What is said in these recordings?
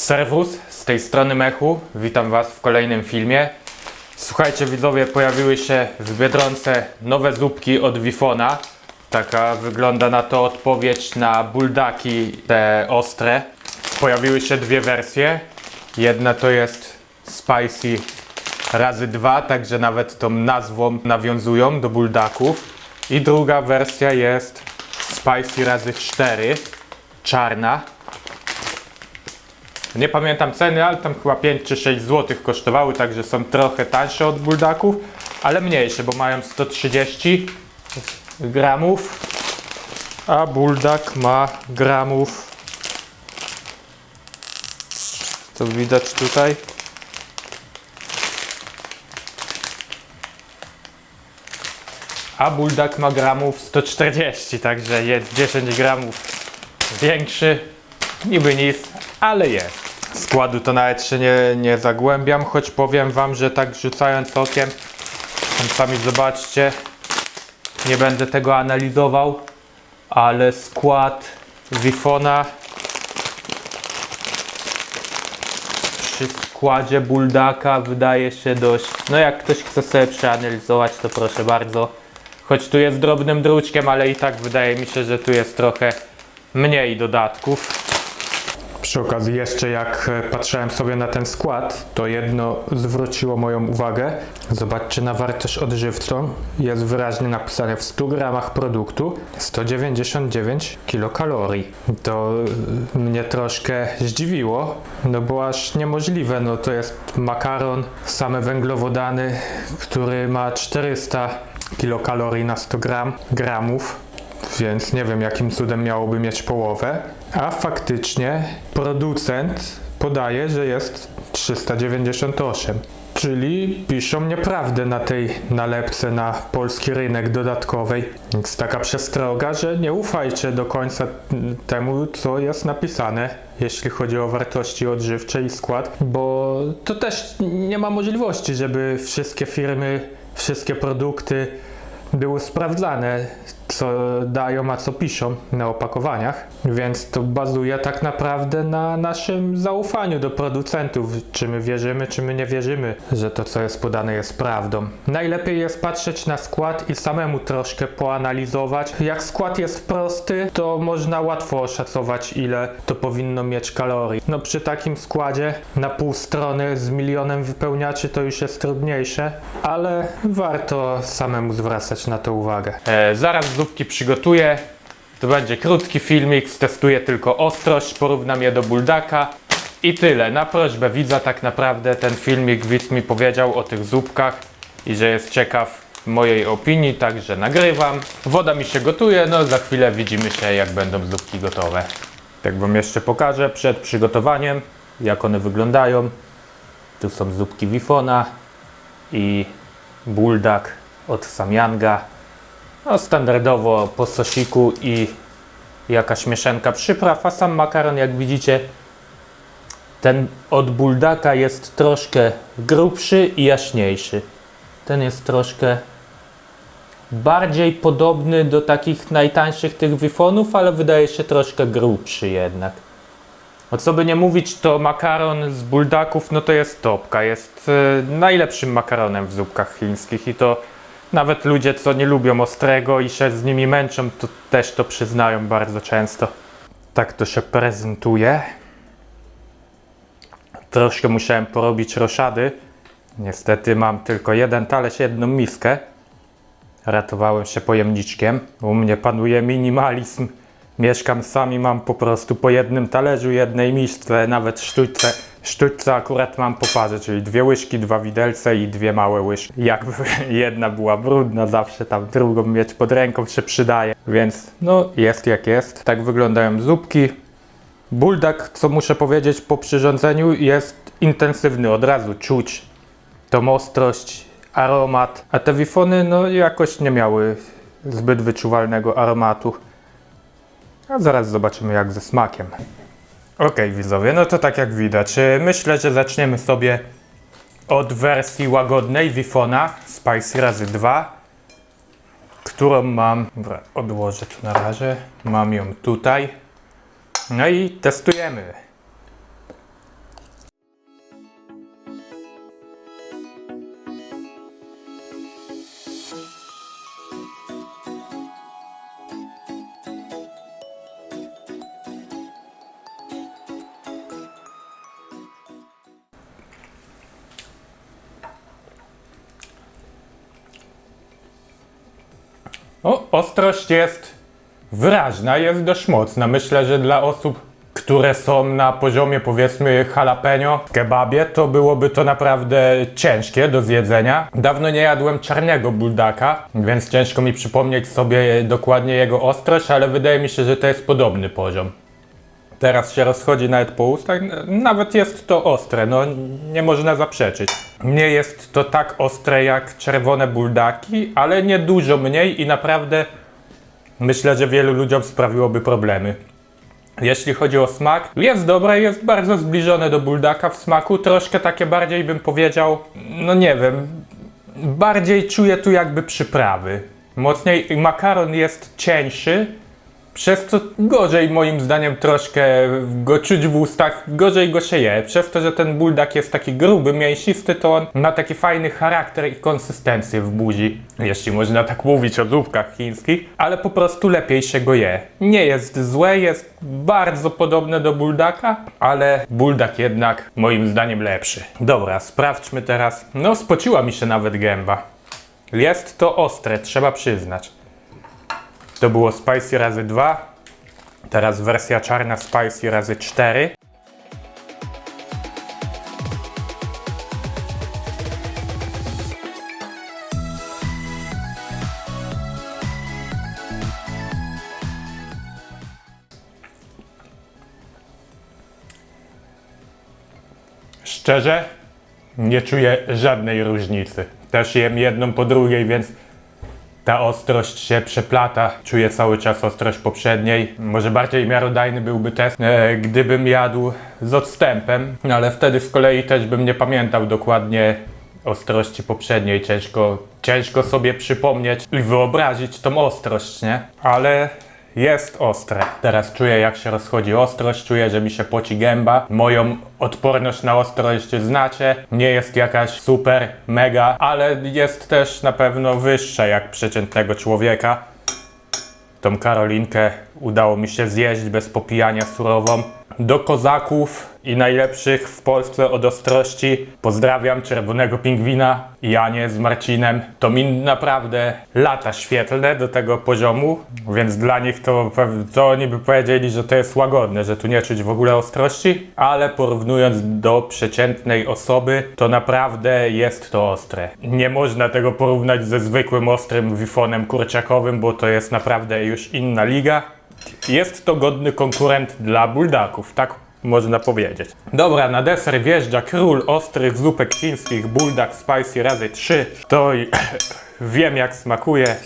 Serwus, z tej strony Mechu. Witam Was w kolejnym filmie. Słuchajcie widzowie, pojawiły się w Biedronce nowe zupki od Wifona. Taka wygląda na to odpowiedź na buldaki te ostre. Pojawiły się dwie wersje. Jedna to jest spicy razy dwa, także nawet tą nazwą nawiązują do buldaków. I druga wersja jest spicy razy cztery, czarna. Nie pamiętam ceny, ale tam chyba 5 czy 6 zł kosztowały, także są trochę tańsze od buldaków, ale mniejsze, bo mają 130 gramów, a buldak ma gramów. To widać tutaj. A buldak ma gramów 140, także jest 10 gramów większy. Niby nic, ale jest. Składu to nawet się nie, nie zagłębiam, choć powiem wam, że tak rzucając okiem, sami zobaczcie, nie będę tego analizował, ale skład Wifona przy składzie Buldaka wydaje się dość, no jak ktoś chce sobie przeanalizować, to proszę bardzo. Choć tu jest drobnym druczkiem, ale i tak wydaje mi się, że tu jest trochę mniej dodatków. Przy okazji jeszcze jak e, patrzyłem sobie na ten skład, to jedno zwróciło moją uwagę. Zobaczcie na wartość odżywczą. Jest wyraźnie napisane w 100 gramach produktu 199 kilokalorii. To e, mnie troszkę zdziwiło, no bo aż niemożliwe. No to jest makaron, same węglowodany, który ma 400 kilokalorii na 100 gram, gramów więc nie wiem jakim cudem miałoby mieć połowę. A faktycznie producent podaje, że jest 398. Czyli piszą nieprawdę na tej nalepce na polski rynek dodatkowej. Więc taka przestroga, że nie ufajcie do końca temu, co jest napisane, jeśli chodzi o wartości odżywcze i skład, bo to też nie ma możliwości, żeby wszystkie firmy, wszystkie produkty były sprawdzane, co dają, a co piszą na opakowaniach, więc to bazuje tak naprawdę na naszym zaufaniu do producentów, czy my wierzymy, czy my nie wierzymy, że to, co jest podane, jest prawdą. Najlepiej jest patrzeć na skład i samemu troszkę poanalizować. Jak skład jest prosty, to można łatwo oszacować, ile to powinno mieć kalorii. No przy takim składzie na pół strony z milionem wypełniaczy to już jest trudniejsze, ale warto samemu zwracać na to uwagę. E, zaraz zupki przygotuję. To będzie krótki filmik, testuję tylko ostrość, porównam je do buldaka i tyle. Na prośbę widza tak naprawdę ten filmik widz mi powiedział o tych zupkach i że jest ciekaw mojej opinii, także nagrywam. Woda mi się gotuje, no za chwilę widzimy się jak będą zupki gotowe. Tak wam jeszcze pokażę przed przygotowaniem, jak one wyglądają. Tu są zupki Wifona i buldak od Samyanga. No, standardowo po sosiku i jakaś mieszanka przypraw, a sam makaron, jak widzicie, ten od buldaka jest troszkę grubszy i jaśniejszy. Ten jest troszkę bardziej podobny do takich najtańszych tych wifonów, ale wydaje się troszkę grubszy jednak. O co by nie mówić, to makaron z buldaków, no to jest topka. Jest e, najlepszym makaronem w zupkach chińskich i to nawet ludzie, co nie lubią ostrego i się z nimi męczą, to też to przyznają bardzo często. Tak to się prezentuje. Troszkę musiałem porobić roszady. Niestety mam tylko jeden talerz, jedną miskę. Ratowałem się pojemniczkiem. U mnie panuje minimalizm. Mieszkam sami, mam po prostu po jednym talerzu, jednej misce, nawet sztućce. Sztućce akurat mam po parze, czyli dwie łyżki, dwa widelce i dwie małe łyżki. Jakby jedna była brudna, zawsze tam drugą mieć pod ręką się przydaje. Więc no jest jak jest. Tak wyglądają zupki. Buldak, co muszę powiedzieć po przyrządzeniu, jest intensywny, od razu czuć tą ostrość, aromat. A te wifony no jakoś nie miały zbyt wyczuwalnego aromatu. A zaraz zobaczymy jak ze smakiem. Ok, widzowie, no to tak jak widać, y, myślę, że zaczniemy sobie od wersji łagodnej Wifona Spicy razy 2, którą mam, dobra, odłożę tu na razie, mam ją tutaj. No i testujemy. O, ostrość jest wyraźna, jest dość mocna. Myślę, że dla osób, które są na poziomie powiedzmy jalapeno w kebabie, to byłoby to naprawdę ciężkie do zjedzenia. Dawno nie jadłem czarnego buldaka, więc ciężko mi przypomnieć sobie dokładnie jego ostrość, ale wydaje mi się, że to jest podobny poziom. Teraz się rozchodzi nawet po ustach. Nawet jest to ostre, no nie można zaprzeczyć. Nie jest to tak ostre jak czerwone buldaki, ale nie dużo mniej i naprawdę myślę, że wielu ludziom sprawiłoby problemy. Jeśli chodzi o smak, jest dobre, jest bardzo zbliżone do buldaka w smaku, troszkę takie bardziej bym powiedział, no nie wiem, bardziej czuję tu jakby przyprawy. Mocniej makaron jest cieńszy, przez co gorzej moim zdaniem troszkę go czuć w ustach, gorzej go się je. Przez to, że ten buldak jest taki gruby, mięsisty, to on ma taki fajny charakter i konsystencję w buzi. Jeśli można tak mówić o zupkach chińskich, ale po prostu lepiej się go je. Nie jest złe, jest bardzo podobne do buldaka, ale buldak jednak moim zdaniem lepszy. Dobra, sprawdźmy teraz. No, spociła mi się nawet gęba. Jest to ostre, trzeba przyznać. To było spicy razy 2. Teraz wersja czarna spicy razy 4. Szczerze, nie czuję żadnej różnicy. Też jem jedną po drugiej, więc ta ostrość się przeplata. Czuję cały czas ostrość poprzedniej. Może bardziej miarodajny byłby test, e, gdybym jadł z odstępem, ale wtedy z kolei też bym nie pamiętał dokładnie ostrości poprzedniej. Ciężko, ciężko sobie przypomnieć i wyobrazić tą ostrość, nie? Ale jest ostre. Teraz czuję, jak się rozchodzi ostrość, czuję, że mi się poci gęba. Moją odporność na ostrość znacie. Nie jest jakaś super, mega, ale jest też na pewno wyższa jak przeciętnego człowieka. Tą Karolinkę udało mi się zjeść bez popijania surową. Do kozaków i najlepszych w Polsce od ostrości pozdrawiam Czerwonego Pingwina Janie z Marcinem. To mi naprawdę lata świetlne do tego poziomu, więc dla nich to, to oni by powiedzieli, że to jest łagodne, że tu nie czuć w ogóle ostrości, ale porównując do przeciętnej osoby, to naprawdę jest to ostre. Nie można tego porównać ze zwykłym ostrym wifonem kurczakowym, bo to jest naprawdę już inna liga. Jest to godny konkurent dla buldaków, tak można powiedzieć. Dobra, na deser wjeżdża król ostrych zupek chińskich buldak spicy razy 3. To wiem jak smakuje,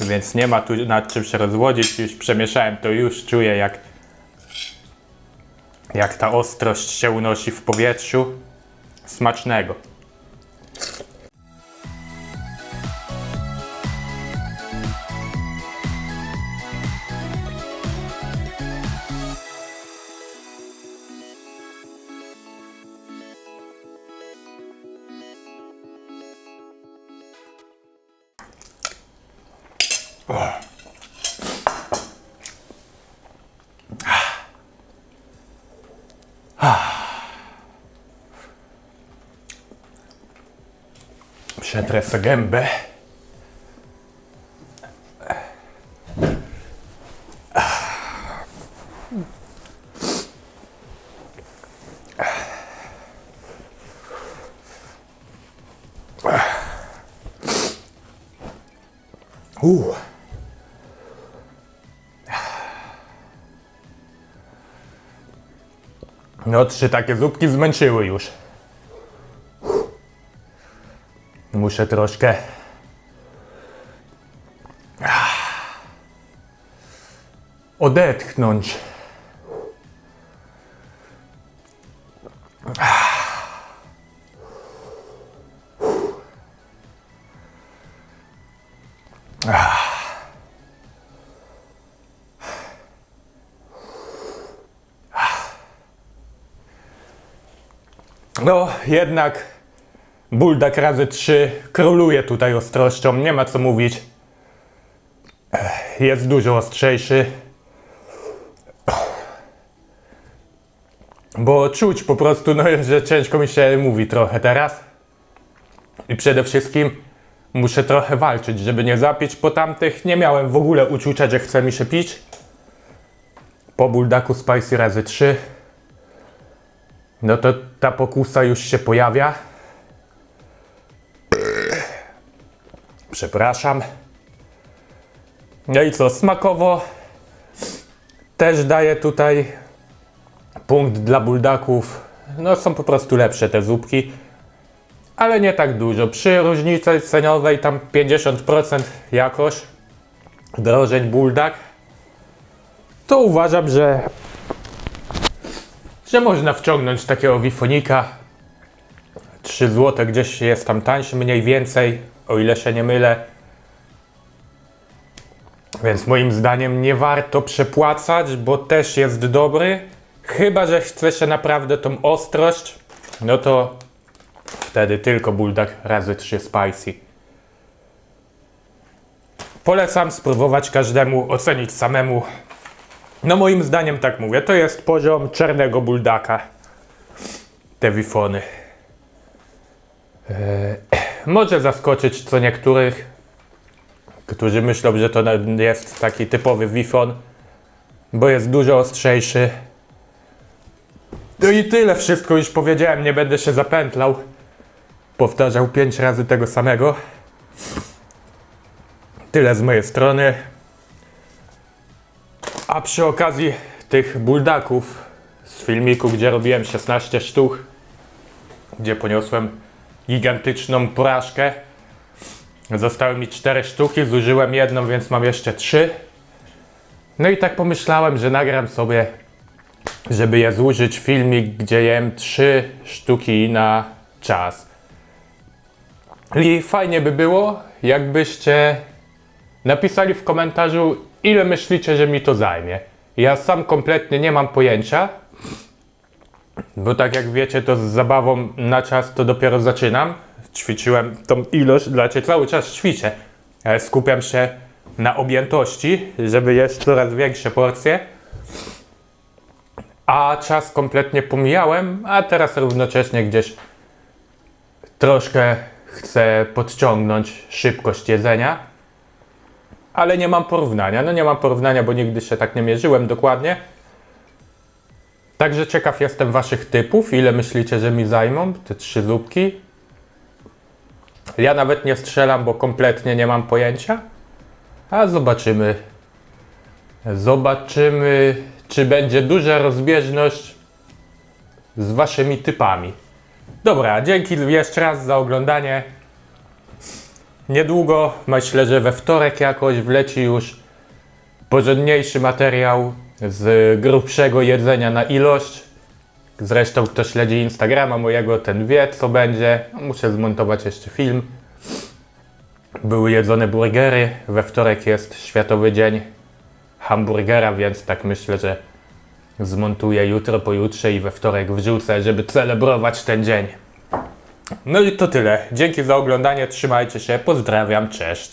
więc nie ma tu nad czym się rozwodzić. Już przemieszałem to, już czuję jak, jak ta ostrość się unosi w powietrzu. Smacznego. Przetrę sobie gębę. Uh. No, trzy takie zupki zmęczyły już. Muszę troszkę. Odetchnąć. No, jednak Buldak razy 3 króluje tutaj ostrością, nie ma co mówić. Jest dużo ostrzejszy. Bo czuć po prostu, no, że ciężko mi się mówi trochę teraz. I przede wszystkim muszę trochę walczyć, żeby nie zapić. Po tamtych nie miałem w ogóle uczucia, że chce mi się pić. Po buldaku spicy razy 3 no to ta pokusa już się pojawia. Przepraszam. No i co, smakowo też daję tutaj punkt dla buldaków. No są po prostu lepsze te zupki, ale nie tak dużo. Przy różnicy cenowej tam 50% jakoś drożeń buldak, to uważam, że że można wciągnąć takiego wifonika. 3 zł gdzieś jest tam tańszy mniej więcej, o ile się nie mylę. Więc moim zdaniem nie warto przepłacać, bo też jest dobry. Chyba, że chce się naprawdę tą ostrość, no to wtedy tylko buldak razy 3 spicy. Polecam spróbować każdemu, ocenić samemu. No moim zdaniem tak mówię, to jest poziom czarnego buldaka. Te wifony. Eee, może zaskoczyć co niektórych, którzy myślą, że to jest taki typowy wifon, bo jest dużo ostrzejszy. No i tyle, wszystko już powiedziałem, nie będę się zapętlał. Powtarzał pięć razy tego samego. Tyle z mojej strony. A przy okazji tych buldaków z filmiku, gdzie robiłem 16 sztuk, gdzie poniosłem gigantyczną porażkę, zostały mi 4 sztuki, zużyłem jedną, więc mam jeszcze 3. No i tak pomyślałem, że nagram sobie, żeby je zużyć filmik, gdzie jem 3 sztuki na czas. I fajnie by było, jakbyście napisali w komentarzu, ile myślicie, że mi to zajmie. Ja sam kompletnie nie mam pojęcia, bo tak jak wiecie, to z zabawą na czas to dopiero zaczynam. Ćwiczyłem tą ilość, znaczy cały czas ćwiczę, skupiam się na objętości, żeby jeść coraz większe porcje. A czas kompletnie pomijałem, a teraz równocześnie gdzieś troszkę chcę podciągnąć szybkość jedzenia ale nie mam porównania. No nie mam porównania, bo nigdy się tak nie mierzyłem dokładnie. Także ciekaw jestem waszych typów, ile myślicie, że mi zajmą te trzy zupki. Ja nawet nie strzelam, bo kompletnie nie mam pojęcia. A zobaczymy. Zobaczymy, czy będzie duża rozbieżność z waszymi typami. Dobra, dzięki jeszcze raz za oglądanie. Niedługo, myślę, że we wtorek jakoś wleci już porządniejszy materiał z grubszego jedzenia na ilość. Zresztą kto śledzi Instagrama mojego, ten wie co będzie. No, Muszę zmontować jeszcze film. Były jedzone burgery. We wtorek jest Światowy Dzień Hamburgera, więc tak myślę, że zmontuję jutro, pojutrze i we wtorek wrzucę, żeby celebrować ten dzień. No i to tyle. Dzięki za oglądanie, trzymajcie się, pozdrawiam, cześć.